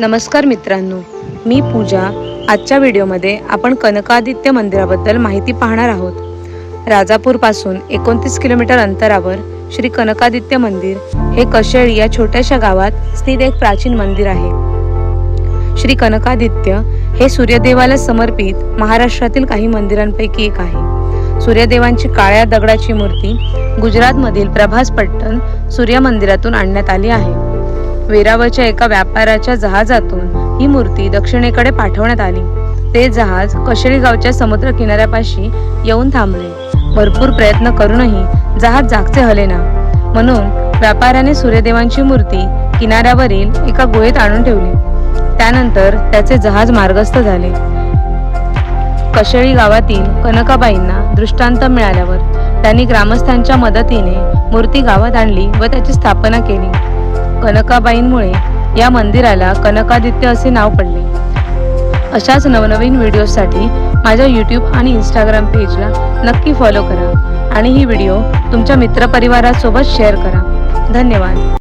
नमस्कार मित्रांनो मी पूजा. आजच्या व्हिडिओमध्ये आपण कनकादित्य मंदिराबद्दल माहिती पाहणार आहोत. राजापूरपासून एकोणतीस किलोमीटर अंतरावर श्री कनकादित्य मंदिर हे कशेळी या छोट्याशा गावात स्थित एक प्राचीन मंदिर आहे. श्री कनकादित्य हे सूर्यदेवाला समर्पित महाराष्ट्रातील काही मंदिरांपैकी एक आहे. सूर्यदेवांची काळ्या दगडाची मूर्ती गुजरातमधील प्रभास पट्टण सूर्य मंदिरातून आणण्यात आली आहे. वेरावच्या एका व्यापाराच्या जहाजातून ही मूर्ती दक्षिणेकडे पाठवण्यात आली. ते जहाज कशेळी गावच्या समुद्र किनाऱ्यापाशी येऊन थांबले. भरपूर प्रयत्न करूनही जहाज जागचे हलेना म्हणून व्यापाऱ्याने सूर्यदेवांची मूर्ती किनाऱ्यावरील एका गुहेत आणून ठेवली. त्यानंतर त्याचे जहाज मार्गस्थ झाले. कशेळी गावातील कनकाबाईंना दृष्टांत मिळाल्यावर त्यांनी ग्रामस्थांच्या मदतीने मूर्ती गावात आणली व त्याची स्थापना केली. कनकाबाईंमुळे या मंदिराला कनकादित्य असे नाव पडले. अशाच नवनवीन व्हिडिओसाठी माझ्या यूट्यूब आणि इंस्टाग्राम पेजला नक्की फॉलो करा आणि ही व्हिडिओ तुमच्या मित्रपरिवारासोबत शेअर करा. धन्यवाद.